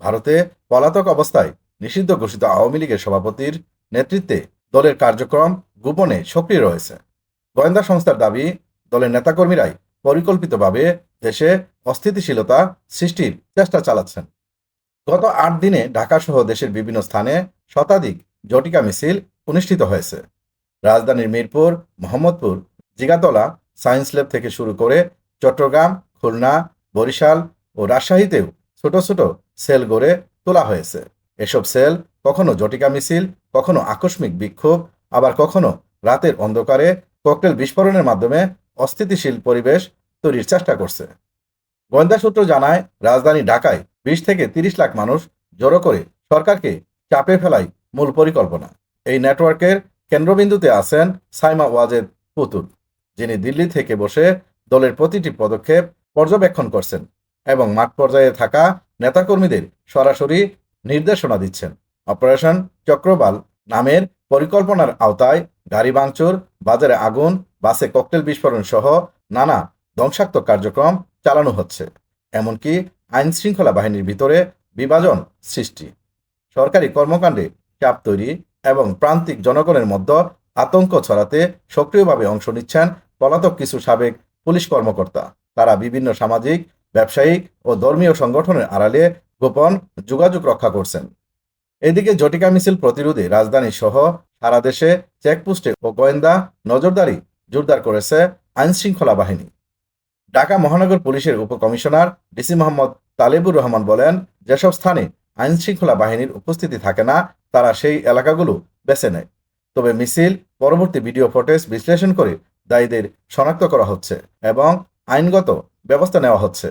ভারতে পলাতক অবস্থায় নিষিদ্ধ ঘোষিত আওয়ামী লীগের সভাপতির নেতৃত্বে দলের কার্যক্রম গোপনে সক্রিয় রয়েছে। গোয়েন্দা সংস্থার দাবি, দলের নেতাকর্মীরাই পরিকল্পিতভাবে দেশে অস্থিতিশীলতা সৃষ্টির চেষ্টা চালাচ্ছেন। গত আট দিনে ঢাকাসহ দেশের বিভিন্ন স্থানে শতাধিক জটিকা মিছিল অনুষ্ঠিত হয়েছে। রাজধানীর মিরপুর, মোহাম্মদপুর, জিগাতলা, সায়েন্স ল্যাব থেকে শুরু করে চট্টগ্রাম, খুলনা, বরিশাল ও রাজশাহীতেও ছোট ছোট সেল গড়ে তোলা হয়েছে। এসব সেল কখনো জটিকা মিছিল, কখনো আকস্মিক বিক্ষোভ, আবার কখনো রাতের অন্ধকারে ককটেল বিস্ফোরণের মাধ্যমে অস্থিতিশীল পরিবেশ তৈরির চেষ্টা করছে। গোয়েন্দা সূত্র জানায়, রাজধানী ঢাকায় বিশ থেকে তিরিশ লাখ মানুষ জড়ো করে সরকারকে চাপে ফেলাই মূল পরিকল্পনা। এই নেটওয়ার্কের কেন্দ্রবিন্দুতে আছেন সাইমা ওয়াজেদ পুতুল, যিনি দিল্লি থেকে বসে দলের প্রতিটি পদক্ষেপ পর্যবেক্ষণ করছেন। এবং মাঠ পর্যায়ে থাকা নেতাকর্মীদের সরাসরি নির্দেশনা দিচ্ছেন। অপারেশন চক্রবাল নামের পরিকল্পনার আওতায় গাড়ি ভাঙচুর, বাজারে আগুন, বাসে ককটেল বিস্ফোরণ সহ নানা ধ্বংসাত্মক কার্যক্রম চালানো হচ্ছে। এমনকি আইন শৃঙ্খলা বাহিনীর ভিতরে বিভাজন সৃষ্টি। সরকারি কর্মকাণ্ডে চাপ তৈরি এবং প্রান্তিক জনগণের মধ্যে আতঙ্ক ছড়াতে সক্রিয়ভাবে অংশ নিচ্ছেন পলাতক কিছু সাবেক পুলিশ কর্মকর্তা। তারা বিভিন্ন সামাজিক ব্যবসায়িক ও ধর্মীয় সংগঠনের আড়ালে গোপন যোগাযোগ রক্ষা করছেন। এদিকে জটিকা মিছিল প্রতিরোধে রাজধানী সহ সারা দেশে চেকপোস্টে ও গোয়েন্দা নজরদারি জোরদার করেছে আইন শৃঙ্খলা বাহিনী। ঢাকা মহানগর পুলিশের উপকমিশনার ডিসি মোহাম্মদ তালেবুর রহমান বলেন, যেসব স্থানে আইন শৃঙ্খলা বাহিনীর উপস্থিতি থাকে না, তারা সেই এলাকাগুলো বেছে নেয়। তবে মিছিল পরবর্তী ভিডিও ফুটেজ বিশ্লেষণ করে দায়ীদের শনাক্ত করা হচ্ছে এবং আইনগত ব্যবস্থা নেওয়া হচ্ছে।